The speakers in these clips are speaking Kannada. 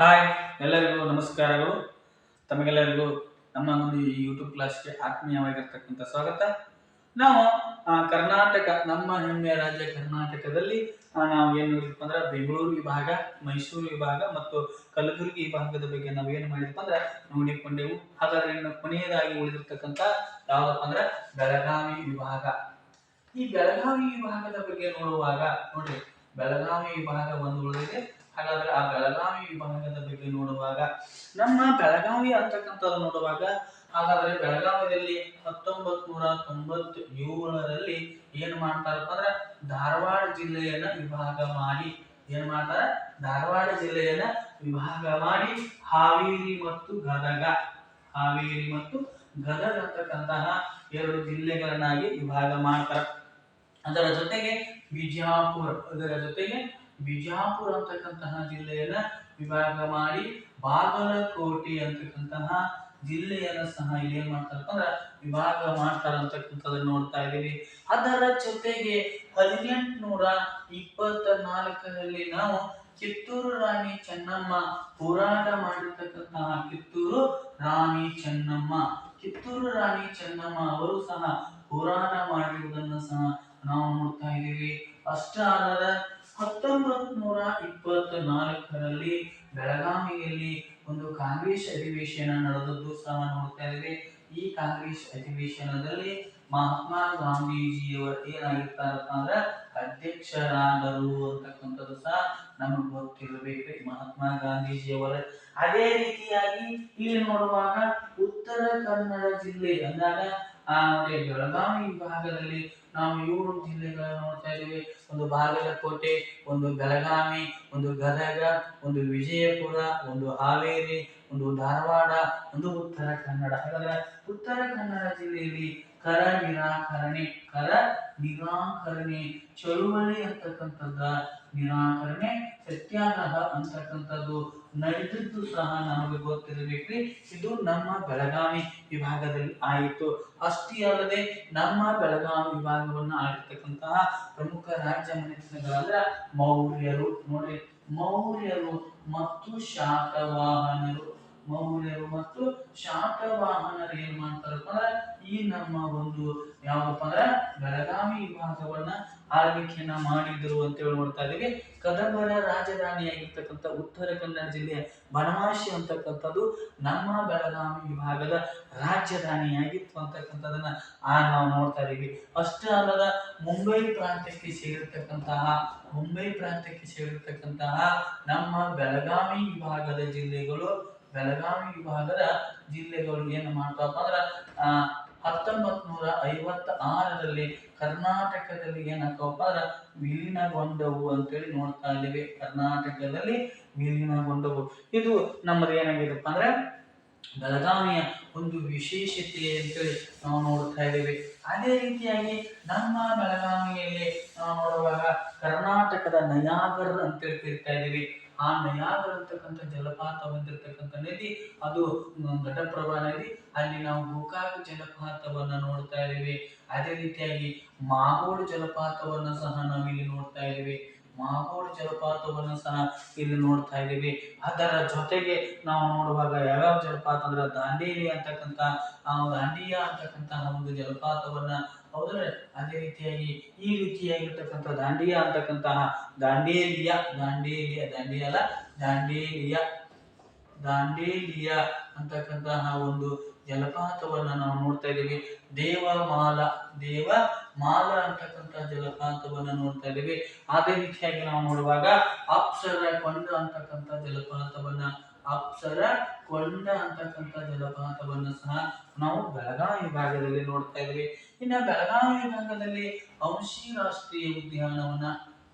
ಹಾಯ್ ಎಲ್ಲರಿಗೂ ನಮಸ್ಕಾರಗಳು. ತಮಗೆಲ್ಲರಿಗೂ ನಮ್ಮ ಒಂದು ಈ ಯೂಟ್ಯೂಬ್ ಕ್ಲಾಸ್ಗೆ ಆತ್ಮೀಯವಾಗಿರ್ತಕ್ಕಂಥ ಸ್ವಾಗತ. ನಾವು ಕರ್ನಾಟಕ, ನಮ್ಮ ಹೆಮ್ಮೆಯ ರಾಜ್ಯ ಕರ್ನಾಟಕದಲ್ಲಿ ನಾವು ಏನು ನೋಡಿದ್ವಿ ಅಂದ್ರೆ ಬೆಂಗಳೂರು ವಿಭಾಗ, ಮೈಸೂರು ವಿಭಾಗ ಮತ್ತು ಕಲಬುರಗಿ ವಿಭಾಗದ ಬಗ್ಗೆ ನಾವು ಏನು ಮಾಡಿದ್ವಿ ಅಂದ್ರೆ ನೋಡಿಕೊಂಡೆವು. ಹಾಗಾದ್ರೆ ಇನ್ನು ಕೊನೆಯದಾಗಿ ಉಳಿದಿರ್ತಕ್ಕಂಥ ಯಾವುದಪ್ಪ ಅಂದ್ರೆ ಬೆಳಗಾವಿ ವಿಭಾಗ. ಈ ಬೆಳಗಾವಿ ವಿಭಾಗದ ಬಗ್ಗೆ ನೋಡುವಾಗ ನೋಡ್ರಿ ಬೆಳಗಾವಿ ವಿಭಾಗ ಒಂದು ಉಳಿದಿದೆ. ಹಾಗಾದ್ರೆ ಆ ಬೆಳಗಾವಿ ವಿಭಾಗದ ಬಗ್ಗೆ ನೋಡುವಾಗ, ನಮ್ಮ ಬೆಳಗಾವಿ ಅಂತಕ್ಕಂಥದ್ದು ನೋಡುವಾಗ, ಹಾಗಾದ್ರೆ ಬೆಳಗಾವಿಯಲ್ಲಿ ಹತ್ತೊಂಬತ್ ನೂರ ತೊಂಬತ್ ಏಳರಲ್ಲಿ ಏನ್ ಮಾಡ್ತಾರಪ್ಪ ಅಂದ್ರೆ ಧಾರವಾಡ ಜಿಲ್ಲೆಯನ್ನ ವಿಭಾಗ ಮಾಡಿ, ಏನ್ ಮಾಡ್ತಾರ? ಧಾರವಾಡ ಜಿಲ್ಲೆಯನ್ನ ವಿಭಾಗ ಮಾಡಿ, ಹಾವೇರಿ ಮತ್ತು ಗದಗ. ಹಾವೇರಿ ಮತ್ತು ಗದಗ ಅಂತಕ್ಕಂತಹ ಎರಡು ಜಿಲ್ಲೆಗಳನ್ನಾಗಿ ವಿಭಾಗ ಮಾಡ್ತಾರ. ಅದರ ಜೊತೆಗೆ ಬಿಜಾಪುರ, ಅದರ ಜೊತೆಗೆ ಬಿಜಾಪುರ ಅಂತಕ್ಕಂತಹ ಜಿಲ್ಲೆಯನ್ನ ವಿಭಾಗ ಮಾಡಿ ಬಾಗಲಕೋಟೆ ಅಂತಕ್ಕಂತಹ ಜಿಲ್ಲೆಯನ್ನ ಸಹ ಇಲ್ಲಿ ಏನ್ ಮಾಡ್ತಾರಪ್ಪ ವಿಭಾಗ ಮಾಡ್ತಾರ ಅಂತಕ್ಕಂಥದ್ದನ್ನ ನೋಡ್ತಾ ಇದೀವಿ ಅದರ ಜೊತೆಗೆ ಹದಿನೆಂಟುನೂರ ಇಪ್ಪತ್ತ ನಾಲ್ಕರಲ್ಲಿ ನಾವು ಕಿತ್ತೂರು ರಾಣಿ ಚೆನ್ನಮ್ಮ ಹೋರಾಟ ಮಾಡಿರ್ತಕ್ಕಂತಹ ಕಿತ್ತೂರು ರಾಣಿ ಚೆನ್ನಮ್ಮ. ಕಿತ್ತೂರು ರಾಣಿ ಚೆನ್ನಮ್ಮ ಅವರು ಸಹ ಹೋರಾಟ ಮಾಡಿರುವುದನ್ನು ಸಹ ನಾವು ನೋಡ್ತಾ ಇದ್ದೀವಿ. ಅಷ್ಟ ಅಲ್ಲದ ಹತ್ತೊಂಬತ್ ನೂರ ಇಪ್ಪತ್ತ ನಾಲ್ಕರಲ್ಲಿ ಬೆಳಗಾವಿಯಲ್ಲಿ ಒಂದು ಕಾಂಗ್ರೆಸ್ ಅಧಿವೇಶನ ನಡೆದದ್ದು ಸಹ ನೋಡ್ತಾ ಇದ್ದೇವೆ. ಈ ಕಾಂಗ್ರೆಸ್ ಅಧಿವೇಶನದಲ್ಲಿ ಮಹಾತ್ಮ ಗಾಂಧೀಜಿಯವರು ಏನಾಗಿರ್ತಾರಪ್ಪ ಅಂದ್ರೆ ಅಧ್ಯಕ್ಷರಾದರು ಅಂತಕ್ಕಂಥದ್ದು ಸಹ ನಮಗೆ ಗೊತ್ತಿರಬೇಕ್ರಿ ಮಹಾತ್ಮ ಗಾಂಧೀಜಿಯವರ. ಅದೇ ರೀತಿಯಾಗಿ ಇಲ್ಲಿ ನೋಡುವಾಗ ಉತ್ತರ ಕನ್ನಡ ಜಿಲ್ಲೆ ಅಂದಾಗ ಆ ನೋಡಿ ಬೆಳಗಾವಿ ಭಾಗದಲ್ಲಿ ನಾವು ಏಳು ಜಿಲ್ಲೆಗಳನ್ನು ನೋಡ್ತಾ ಇದ್ದೀವಿ. ಒಂದು ಬಾಗಲಕೋಟೆ, ಒಂದು ಬೆಳಗಾವಿ, ಒಂದು ಗದಗ, ಒಂದು ವಿಜಯಪುರ, ಒಂದು ಹಾವೇರಿ, ಒಂದು ಧಾರವಾಡ, ಒಂದು ಉತ್ತರ ಕನ್ನಡ. ಹಾಗಾದ್ರೆ ಉತ್ತರ ಕನ್ನಡ ಜಿಲ್ಲೆಯಲ್ಲಿ ಕರ ನಿರಾಕರಣೆ ಕರ ನಿರಾಕರಣೆ ಚಳುವಳಿ ಅಂತಕ್ಕಂಥದ್ದ ನಿರಾಕರಣೆ ಸತ್ಯಾಗ್ರಹ ಅಂತಕ್ಕಂಥದ್ದು ನಡೆದಿದ್ದು ಸಹ ನಮಗೆ ಗೊತ್ತಿರಬೇಕ್ರಿ. ಇದು ನಮ್ಮ ಬೆಳಗಾವಿ ವಿಭಾಗದಲ್ಲಿ ಆಯಿತು. ಅಷ್ಟೇ ಅಲ್ಲದೆ ನಮ್ಮ ಬೆಳಗಾವಿ ವಿಭಾಗವನ್ನು ಆಡಿರ್ತಕ್ಕಂತಹ ಪ್ರಮುಖ ರಾಜ್ಯ ಮನೆತನಗಳಂದ್ರ ಮೌರ್ಯರು. ನೋಡ್ರಿ, ಮೌರ್ಯರು ಮತ್ತು ಶಾತವಾಹನರು ಮೌರ್ಯರು ಮತ್ತು ಶಾತವಾಹನರು ಏನ್ ಮಾಡ್ತಾರಪ್ಪ ಅಂದ್ರೆ ಈ ನಮ್ಮ ಒಂದು ಯಾವಪ್ಪ ಅಂದ್ರ ಬೆಳಗಾವಿ ವಿಭಾಗವನ್ನ ಆಳ್ವಿಕೆಯನ್ನ ಮಾಡಿದ್ರು ಅಂತ ಹೇಳಿ ನೋಡ್ತಾ ಇದೀವಿ ಕದಂಬರ ರಾಜಧಾನಿಯಾಗಿರ್ತಕ್ಕಂಥ ಉತ್ತರ ಕನ್ನಡ ಜಿಲ್ಲೆಯ ಬನವಾಸಿ ಅಂತಕ್ಕಂಥದ್ದು ನಮ್ಮ ಬೆಳಗಾವಿ ವಿಭಾಗದ ರಾಜಧಾನಿಯಾಗಿತ್ತು ಅಂತಕ್ಕಂಥದನ್ನ ಆ ನಾವು ನೋಡ್ತಾ ಇದೀವಿ ಅಷ್ಟೇ ಅಲ್ಲದ ಮುಂಬೈ ಪ್ರಾಂತ್ಯಕ್ಕೆ ಸೇರಿರ್ತಕ್ಕಂತಹ, ಮುಂಬೈ ಪ್ರಾಂತ್ಯಕ್ಕೆ ಸೇರಿರ್ತಕ್ಕಂತಹ ನಮ್ಮ ಬೆಳಗಾವಿ ವಿಭಾಗದ ಜಿಲ್ಲೆಗಳು ಬೆಳಗಾವಿ ವಿಭಾಗದ ಜಿಲ್ಲೆಗಳು ಏನು ಮಾಡ್ತಾವಪ್ಪ ಅಂದ್ರ ಆ ಹತ್ತೊಂಬತ್ ನೂರ ಐವತ್ತ ಆರರಲ್ಲಿ ಕರ್ನಾಟಕದಲ್ಲಿ ಏನಾಗ್ತಾವಪ್ಪ ಅಂದ್ರ ವಿಲೀನಗೊಂಡವು ಅಂತೇಳಿ ನೋಡ್ತಾ ಇದ್ದೇವೆ. ಕರ್ನಾಟಕದಲ್ಲಿ ವಿಲೀನಗೊಂಡವು. ಇದು ನಮ್ಮದು ಏನಾಗಿದೆಪ್ಪ ಅಂದ್ರೆ, ಬೆಳಗಾವಿಯ ಒಂದು ವಿಶೇಷತೆ ಅಂತೇಳಿ ನಾವು ನೋಡ್ತಾ ಇದ್ದೇವೆ. ಅದೇ ರೀತಿಯಾಗಿ ನಮ್ಮ ಬೆಳಗಾವಿಯಲ್ಲಿ ನಾವು ನೋಡುವಾಗ ಕರ್ನಾಟಕದ ನಯಾಗರ್ ಅಂತೇಳಿ ಕರಿತಾ ಇದ್ದೀವಿ. ಆ ನಯಾಗರ್ ಅಂತಕ್ಕಂಥ ಜಲಪಾತ ಹೊಂದಿರತಕ್ಕಂಥ ನದಿ, ಅದು ಘಟಪ್ರಭಾ ನದಿ. ಅಲ್ಲಿ ನಾವು ಗೋಕಾಕ ಜಲಪಾತವನ್ನ ನೋಡ್ತಾ ಇದ್ದೇವೆ. ಅದೇ ರೀತಿಯಾಗಿ ಮಾಗೋಡು ಜಲಪಾತವನ್ನ ಸಹ ನಾವು ಇಲ್ಲಿ ನೋಡ್ತಾ ಇದ್ದೇವೆ. ಮಾಗೋಡು ಜಲಪಾತವನ್ನು ಸಹ ಇಲ್ಲಿ ನೋಡ್ತಾ ಇದ್ದೀವಿ. ಅದರ ಜೊತೆಗೆ ನಾವು ನೋಡುವಾಗ ಯಾವ್ಯಾವ ಜಲಪಾತ ಅಂದ್ರೆ ದಾಂಡೇಲಿ ಅಂತಕ್ಕಂಥ ದಾಂಡಿಯ ಅಂತಕ್ಕಂತಹ ಒಂದು ಜಲಪಾತವನ್ನ ಹೌದ್ರೆ? ಅದೇ ರೀತಿಯಾಗಿ, ಈ ರೀತಿಯಾಗಿರ್ತಕ್ಕಂಥ ದಾಂಡಿಯ ಅಂತಕ್ಕಂತಹ ದಾಂಡೇಲಿಯ ದಾಂಡೇಲಿಯ ದಾಂಡಿಯ ಅಲ್ಲ, ದಾಂಡೇಲಿಯ ದಾಂಡೇಲಿಯ ಅಂತಕ್ಕಂತಹ ಒಂದು ಜಲಪಾತವನ್ನ ನಾವು ನೋಡ್ತಾ ಇದ್ದೀವಿ. ದೇವಮಾಲ ದೇವಮಾಲ ಅಂತಕ್ಕಂಥ ಜಲಪಾತವನ್ನ ನೋಡ್ತಾ ಇದ್ದೀವಿ. ಅದೇ ರೀತಿಯಾಗಿ ನಾವು ನೋಡುವಾಗ ಅಪ್ಸರ ಕೊಂಡ ಅಂತಕ್ಕಂಥ ಜಲಪಾತವನ್ನ ಅಪ್ಸರ ಕೊಂಡ ಅಂತಕ್ಕಂಥ ಜಲಪಾತವನ್ನ ಸಹ ನಾವು ಬೆಳಗಾವಿ ವಿಭಾಗದಲ್ಲಿ ನೋಡ್ತಾ ಇದ್ವಿ. ಇನ್ನ ಬೆಳಗಾವಿ ಭಾಗದಲ್ಲಿ ಹಂಸಿ ರಾಷ್ಟ್ರೀಯ ಉದ್ಯಾನವನ,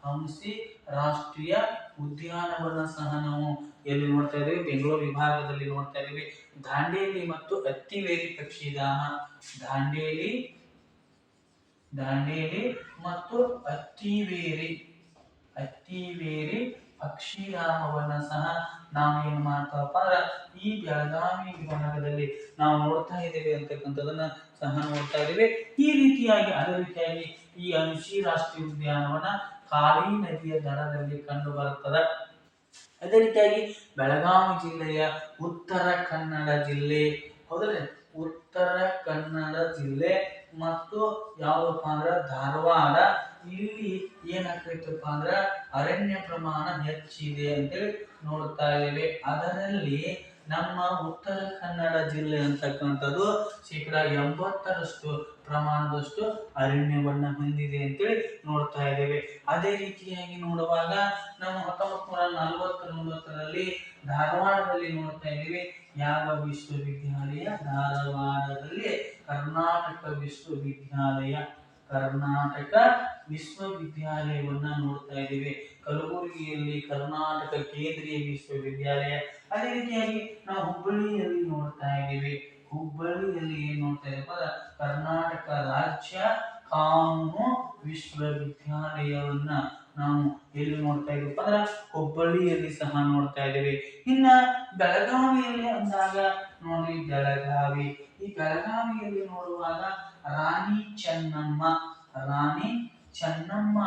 ಹಂಸಿ ರಾಷ್ಟ್ರೀಯ ಉದ್ಯಾನವನ ಸಹ ನಾವು ಎಲ್ಲಿ ನೋಡ್ತಾ ಇದ್ದೀವಿ ಬೆಂಗಳೂರು ವಿಭಾಗದಲ್ಲಿ ನೋಡ್ತಾ ಇದ್ದೀವಿ ದಾಂಡೇಲಿ ಮತ್ತು ಅತ್ತಿವೇರಿ ಪಕ್ಷಿಧಾಮ. ದಾಂಡೇಲಿ ದಾಂಡೇಲಿ ಮತ್ತು ಅತ್ತಿವೇರಿ ಅತ್ತಿವೇರಿ ಪಕ್ಷಿಧಾಮವನ್ನ ಸಹ ನಾವು ಏನು ಮಾಡ್ತಾವಪ್ಪ ಅಂದ್ರೆ ಈ ಬೆಳಗಾವಿ ವಿಭಾಗದಲ್ಲಿ ನಾವು ನೋಡ್ತಾ ಇದ್ದೇವೆ ಅಂತಕ್ಕಂಥದನ್ನ ಸಹ ನೋಡ್ತಾ ಇದ್ದೇವೆ. ಈ ರೀತಿಯಾಗಿ, ಅದೇ ರೀತಿಯಾಗಿ ಈ ಅಂಶಿ ರಾಷ್ಟ್ರೀಯ ಉದ್ಯಾನವನ ಕಾಳಿ ನದಿಯ ದಡದಲ್ಲಿ ಕಂಡು ಬರುತ್ತದೆ. ಅದೇ ರೀತಿಯಾಗಿ ಬೆಳಗಾವಿ ಜಿಲ್ಲೆಯ ಉತ್ತರ ಕನ್ನಡ ಜಿಲ್ಲೆ ಹೌದಲ್ಲ ಉತ್ತರ ಕನ್ನಡ ಜಿಲ್ಲೆ ಮತ್ತು ಯಾವ್ದಪ್ಪ ಅಂದ್ರ ಧಾರವಾಡ. ಇಲ್ಲಿ ಏನಾಗ್ತೈತಪ್ಪ ಅಂದ್ರ ಅರಣ್ಯ ಪ್ರಮಾಣ ಹೆಚ್ಚಿದೆ ಅಂತೇಳಿ ನೋಡ್ತಾ ಇದ್ದೇವೆ. ಅದರಲ್ಲಿ ನಮ್ಮ ಉತ್ತರ ಕನ್ನಡ ಜಿಲ್ಲೆ ಅಂತಕ್ಕಂಥದ್ದು ಶೇಕಡ ಎಂಬತ್ತರಷ್ಟು ಪ್ರಮಾಣದಷ್ಟು ಅರಣ್ಯವನ್ನ ಹೊಂದಿದೆ ಅಂತೇಳಿ ನೋಡ್ತಾ ಇದ್ದೇವೆ. ಅದೇ ರೀತಿಯಾಗಿ ನೋಡುವಾಗ ನಾವು ಹತ್ತೊಂಬತ್ತು ನೂರ ನಲವತ್ತೊಂಬತ್ತರಲ್ಲಿ ಧಾರವಾಡದಲ್ಲಿ ನೋಡ್ತಾ ಇದ್ದೀವಿ. ಯಾವ ವಿಶ್ವವಿದ್ಯಾಲಯ ಧಾರವಾಡದಲ್ಲಿ ಕರ್ನಾಟಕ ವಿಶ್ವವಿದ್ಯಾಲಯ. ಕರ್ನಾಟಕ ವಿಶ್ವವಿದ್ಯಾಲಯವನ್ನ ನೋಡ್ತಾ ಇದ್ದೀವಿ. ಕಲಬುರಗಿಯಲ್ಲಿ ಕರ್ನಾಟಕ ಕೇಂದ್ರೀಯ ವಿಶ್ವವಿದ್ಯಾಲಯ. ಅದೇ ರೀತಿಯಾಗಿ ನಾವು ಹುಬ್ಬಳ್ಳಿಯಲ್ಲಿ ನೋಡ್ತಾ ಇದ್ದೇವೆ. ಹುಬ್ಬಳ್ಳಿಯಲ್ಲಿ ಏನ್ ನೋಡ್ತಾ ಅಂದ್ರೆ ಕರ್ನಾಟಕ ರಾಜ್ಯ ಕಾನೂನು ವಿಶ್ವವಿದ್ಯಾಲಯವನ್ನ ನಾವು ಎಲ್ಲಿ ನೋಡ್ತಾ ಇದ್ದೀವಿ ಅಂದ್ರೆ ಹುಬ್ಬಳ್ಳಿಯಲ್ಲಿ ಸಹ ನೋಡ್ತಾ ಇದ್ದೀವಿ. ಇನ್ನ ಬೆಳಗಾವಿಯಲ್ಲಿ ಅಂದಾಗ ನೋಡಿ ಬೆಳಗಾವಿ. ಈ ಬೆಳಗಾವಿಯಲ್ಲಿ ನೋಡುವಾಗ ರಾಣಿ ಚೆನ್ನಮ್ಮ, ರಾಣಿ ಚೆನ್ನಮ್ಮ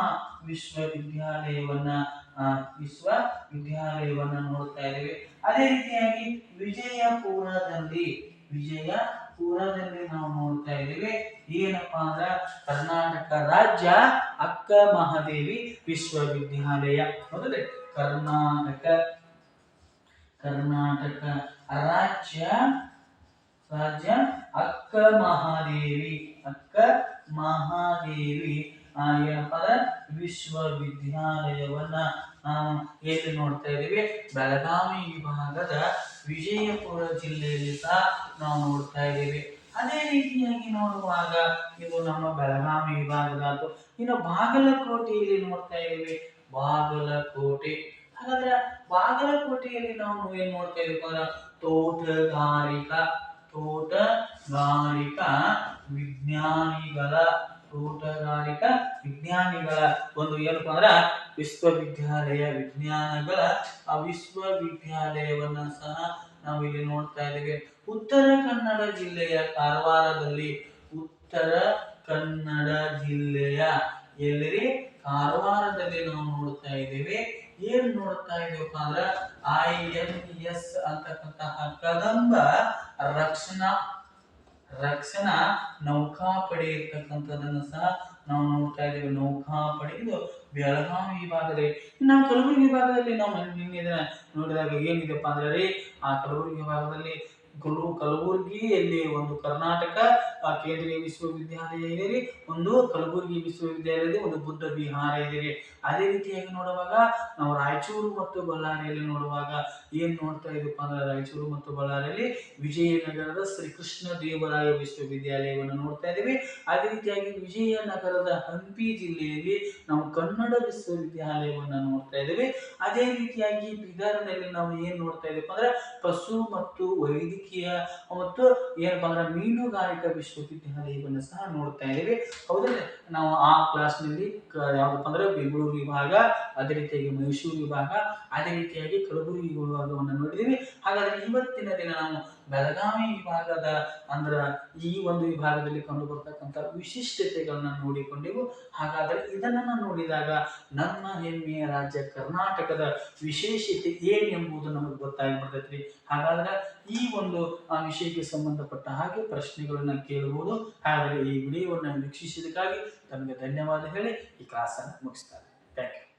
ವಿಶ್ವವಿದ್ಯಾಲಯವನ್ನ ಆ, ವಿಶ್ವವಿದ್ಯಾಲಯವನ್ನ ನೋಡ್ತಾ ಇದ್ದೇವೆ. ಅದೇ ರೀತಿಯಾಗಿ ವಿಜಯಪುರದಲ್ಲಿ ವಿಜಯಪುರದಲ್ಲಿ ನಾವು ನೋಡ್ತಾ ಇದ್ದೇವೆ. ಏನಪ್ಪಾ ಅಂದ್ರ ಕರ್ನಾಟಕ ರಾಜ್ಯ ಅಕ್ಕ ಮಹಾದೇವಿ ವಿಶ್ವವಿದ್ಯಾಲಯ. ಹೌದല്ലേ ಕರ್ನಾಟಕ ಕರ್ನಾಟಕ ರಾಜ್ಯ ರಾಜ್ಯ ಅಕ್ಕ ಮಹಾದೇವಿ ಅಕ್ಕ ಮಹಾದೇವಿ. ಏನಪ್ಪಾ ಅಂದ್ರೆ ವಿಶ್ವವಿದ್ಯಾಲಯವನ್ನ ನಾವು ಎಲ್ಲಿ ನೋಡ್ತಾ ಇದ್ದೀವಿ? ಬೆಳಗಾವಿ ವಿಭಾಗದ ವಿಜಯಪುರ ಜಿಲ್ಲೆಯಲ್ಲಿ ಸಹ ನಾವು ನೋಡ್ತಾ ಇದ್ದೀವಿ. ಅದೇ ರೀತಿಯಾಗಿ ನೋಡುವಾಗ ಇದು ನಮ್ಮ ಬೆಳಗಾವಿ ವಿಭಾಗದ ಆಯ್ತು ಇನ್ನು ಬಾಗಲಕೋಟೆಯಲ್ಲಿ ನೋಡ್ತಾ ಇದ್ದೀವಿ. ಬಾಗಲಕೋಟೆ. ಹಾಗಾದ್ರೆ ಬಾಗಲಕೋಟೆಯಲ್ಲಿ ನಾವು ಏನ್ ನೋಡ್ತಾ ಇದೀವಿ ಅಂದ್ರೆ ತೋಟಗಾರಿಕಾ ತೋಟಗಾರಿಕಾ ವಿಜ್ಞಾನಿಗಳ ತೋಟಗಾರಿಕಾ ವಿಜ್ಞಾನಿಗಳ ಒಂದು ಏನಪ್ಪ ಅಂದ್ರ ವಿಶ್ವವಿದ್ಯಾಲಯ ವಿಜ್ಞಾನಗಳ ಆ ವಿಶ್ವವಿದ್ಯಾಲಯವನ್ನ ಸಹ ನಾವು ಇಲ್ಲಿ ನೋಡ್ತಾ ಇದ್ದೇವೆ. ಉತ್ತರ ಕನ್ನಡ ಜಿಲ್ಲೆಯ ಕಾರವಾರದಲ್ಲಿ ಉತ್ತರ ಕನ್ನಡ ಜಿಲ್ಲೆಯ ಎಲ್ಲಿ ಕಾರವಾರದಲ್ಲಿ ನಾವು ನೋಡ್ತಾ ಇದ್ದೇವೆ. ಏನ್ ನೋಡ್ತಾ ಇದ್ದೇವಪ್ಪ ಅಂದ್ರ ಐ ಎನ್ ಎಸ್ ಅಂತಕ್ಕಂತಹ ಕದಂಬ ರಕ್ಷಣಾ ರಕ್ಷಣಾ, ನೌಕಾಪಡೆ ಇರ್ತಕ್ಕಂಥದ್ದನ್ನು ಸಹ ನಾವು ನೋಡ್ತಾ ಇದ್ದೇವೆ. ನೌಕಾಪಡೆ, ಇದು ಬೆಳಗಾವಿ ವಿಭಾಗದಲ್ಲಿ. ನಾವು ಕಲಬುರಗಿ ವಿಭಾಗದಲ್ಲಿ ನಾವು ನಿನ್ನೆ ನೋಡಿದಾಗ ಏನಿದೆಪ್ಪ ಅಂದ್ರೆ ಆ ಕಲಬುರಗಿ ವಿಭಾಗದಲ್ಲಿ ಕಲು ಕಲಬುರಗಿಯಲ್ಲಿ ಒಂದು ಕರ್ನಾಟಕ ಕೇಂದ್ರೀಯ ವಿಶ್ವವಿದ್ಯಾಲಯ ಇದೆ ರೀ ಒಂದು ಕಲಬುರಗಿ ವಿಶ್ವವಿದ್ಯಾಲಯ ಇದೆ ಒಂದು ಬುದ್ಧ ವಿಹಾರ ಇದೆ ರೀ ಅದೇ ರೀತಿಯಾಗಿ ನೋಡುವಾಗ, ನಾವು ರಾಯಚೂರು ಮತ್ತು ಬಳ್ಳಾರಿಯಲ್ಲಿ ನೋಡುವಾಗ ಏನ್ ನೋಡ್ತಾ ಇದೀವಪ್ಪ ಅಂದ್ರೆ ರಾಯಚೂರು ಮತ್ತು ಬಳ್ಳಾರಿಯಲ್ಲಿ ವಿಜಯನಗರದ ಶ್ರೀಕೃಷ್ಣ ದೇವರಾಯ ವಿಶ್ವವಿದ್ಯಾಲಯವನ್ನು ನೋಡ್ತಾ ಇದ್ದೀವಿ ಅದೇ ರೀತಿಯಾಗಿ ವಿಜಯನಗರದ ಹಂಪಿ ಜಿಲ್ಲೆಯಲ್ಲಿ ನಾವು ಕನ್ನಡ ವಿಶ್ವವಿದ್ಯಾಲಯವನ್ನು ನೋಡ್ತಾ ಇದ್ದೀವಿ ಅದೇ ರೀತಿಯಾಗಿ ಬೀದರ್ನಲ್ಲಿ ನಾವು ಏನ್ ನೋಡ್ತಾ ಇದೀವಪ್ಪ ಅಂದ್ರೆ, ಪಶು ಮತ್ತು ವೈದ್ಯಕೀಯ ಮತ್ತು ಏನಪ್ಪ ಅಂದ್ರೆ ಮೀನುಗಾರಿಕಾ ವಿಶ್ವವಿದ್ಯಾಲಯವನ್ನು ಸಹ ನೋಡ್ತಾ ಇದ್ದೀವಿ. ಹೌದಲ್ಲ ನಾವು ಆ ಕ್ಲಾಸ್ನಲ್ಲಿ ಯಾವ್ದಪ್ಪ ಅಂದ್ರೆ ಬೆಂಗಳೂರು ವಿಭಾಗ, ಅದೇ ರೀತಿಯಾಗಿ ಮೈಸೂರು ವಿಭಾಗ, ಅದೇ ರೀತಿಯಾಗಿ ಕಲಬುರಗಿ ವಿಭಾಗವನ್ನು ನೋಡಿದ್ದೀವಿ ಹಾಗಾದ್ರೆ ಇವತ್ತಿನ ದಿನ ನಾವು ಬೆಳಗಾವಿ ವಿಭಾಗದ ಅಂದ್ರ ಈ ಒಂದು ವಿಭಾಗದಲ್ಲಿ ಕಂಡು ಬರ್ತಕ್ಕಂಥ ವಿಶಿಷ್ಟತೆಗಳನ್ನ ನೋಡಿಕೊಂಡೆವು. ಹಾಗಾದ್ರೆ ಇದನ್ನ ನೋಡಿದಾಗ ನಮ್ಮ ಹೆಮ್ಮೆಯ ರಾಜ್ಯ ಕರ್ನಾಟಕದ ವಿಶೇಷತೆ ಏನು ಎಂಬುದು ನಮಗೆ ಗೊತ್ತಾಗ್ಬಿಡ್ತೈತ್ರಿ. ಹಾಗಾದ್ರೆ ಈ ಒಂದು, ಆ ವಿಷಯಕ್ಕೆ ಸಂಬಂಧಪಟ್ಟ ಹಾಗೆ ಪ್ರಶ್ನೆಗಳನ್ನ ಕೇಳಬಹುದು ಹಾಗಾದ್ರೆ ಈ ವಿಡಿಯೋವನ್ನು ವೀಕ್ಷಿಸಿದಕ್ಕಾಗಿ ತಮಗೆ ಧನ್ಯವಾದ ಹೇಳಿ. ಈ ಕ್ಲಾಸನ್ನು ಮುಗಿಸ್ತಾರೆ.